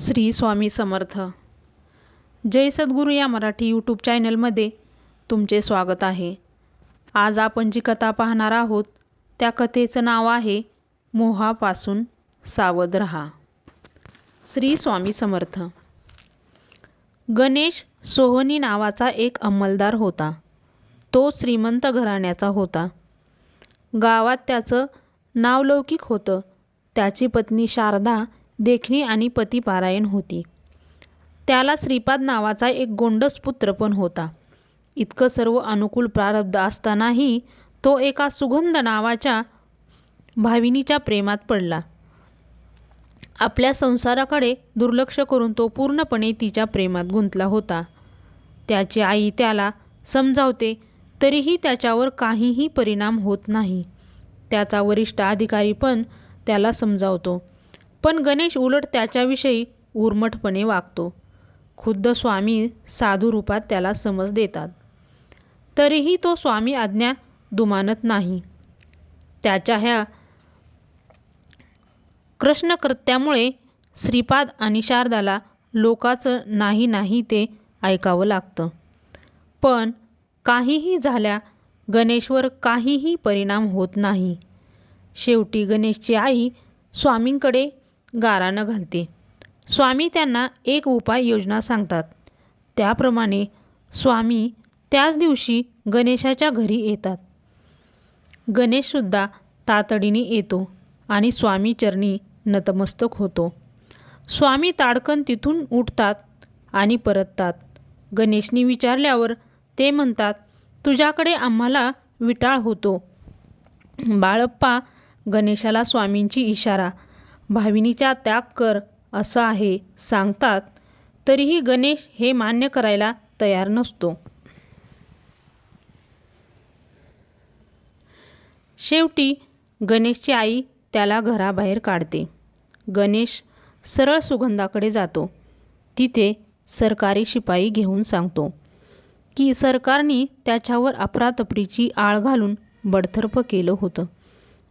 श्री स्वामी समर्थ. जय सद्गुरू या मराठी यूट्यूब चॅनलमध्ये तुमचे स्वागत आहे. आज आपण जी कथा पाहणार आहोत त्या कथेचं नाव आहे मोहापासून सावध रहा. श्री स्वामी समर्थ. गणेश सोहनी नावाचा एक अंमलदार होता. तो श्रीमंत घराण्याचा होता. गावात त्याचं नावलौकिक होतं. त्याची पत्नी शारदा देखणी आणि पतिपारायण होती. त्याला श्रीपाद नावाचा एक गोंडस पुत्र पण होता. इतकं सर्व अनुकूल प्रारब्ध असतानाही तो एका सुगंध नावाच्या भाविनीच्या प्रेमात पडला. आपल्या संसाराकडे दुर्लक्ष करून तो पूर्णपणे तिच्या प्रेमात गुंतला होता. त्याची आई त्याला समजावते तरीही त्याच्यावर काहीही परिणाम होत नाही. त्याचा वरिष्ठ अधिकारी पण त्याला समजावतो. पण गणेश उलट त्याच्याविषयी उर्मटपणे वागतो. खुद्द स्वामी साधू रूपात त्याला समज देतात. तरीही तो स्वामी आज्ञा दुमानत नाही. त्याच्या ह्या कृष्णकृत्यामुळे श्रीपाद आणि शारदाला लोकाचं नाही नाही ते ऐकावं लागतं. पण काहीही झाल्या गणेशवर काहीही परिणाम होत नाही. शेवटी गणेशची आई स्वामींकडे गारानं घालते. स्वामी त्यांना एक उपाय योजना सांगतात. त्याप्रमाणे स्वामी त्याच दिवशी गणेशाच्या घरी येतात. गणेशसुद्धा तातडीने येतो आणि स्वामी चरणी नतमस्तक होतो. स्वामी ताडकन तिथून उठतात आणि परततात. गणेशनी विचारल्यावर ते म्हणतात तुझ्याकडे आम्हाला विटाळ होतो. बाळप्पा गणेशाला स्वामींची इशारा भाविनीचा त्याग कर असं आहे सांगतात. तरीही गणेश हे मान्य करायला तयार नसतो. शेवटी गणेशची आई त्याला घराबाहेर काढते. गणेश सरळ सुगंधाकडे जातो. तिथे सरकारी शिपाई घेऊन सांगतो की सरकारने त्याच्यावर अफरातफरीची आळ घालून बडतर्फ केलं होतं.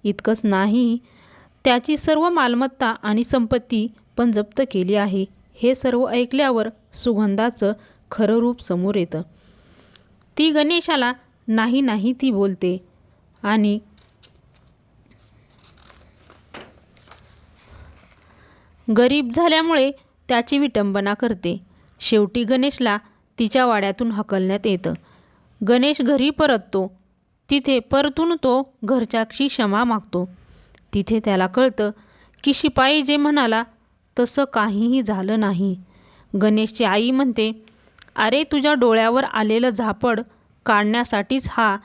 इतकंच नाही त्याची सर्व मालमत्ता आणि संपत्ती पण जप्त केली आहे. हे सर्व ऐकल्यावर सुगंधाचं खरं रूप समोर येतं. ती गणेशाला नाही नाही ती बोलते आणि गरीब झाल्यामुळे त्याची विटंबना करते. शेवटी गणेशला तिच्या वाड्यातून हकलण्यात येतं. गणेश घरी परततो. तिथे परतून तो घरच्याची क्षमा मागतो. तिथे त्याला कळतं की शिपाई जे म्हणाला तसं काहीही झालं नाही. गणेशची आई म्हणते अरे तुझ्या डोळ्यावर आलेलं झापड काढण्यासाठीच हा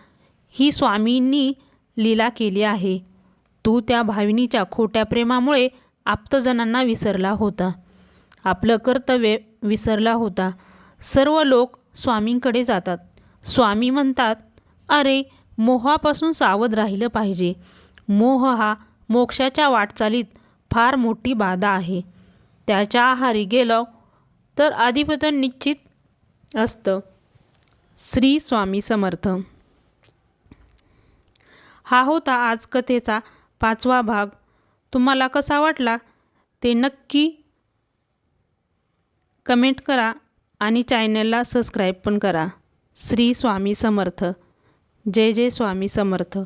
ही स्वामींनी लीला केली आहे. तू त्या भाविनीच्या खोट्या प्रेमामुळे आप्तजनांना विसरला होता. आपलं कर्तव्य विसरला होता. सर्व लोक स्वामींकडे जातात. स्वामी म्हणतात अरे मोहापासून सावध राहिलं पाहिजे. मोह हा मोक्षाच्या वाटचालीत फार मोठी बाधा आहे. त्याच्या आहारी गेलो तर आधीपतन निश्चित असतं. श्री स्वामी समर्थ. हा होता आज कथेचा पाचवा भाग. तुम्हाला कसा वाटला ते नक्की कमेंट करा आणि चॅनलला सबस्क्राईब पण करा. श्री स्वामी समर्थ. जय जय स्वामी समर्थ.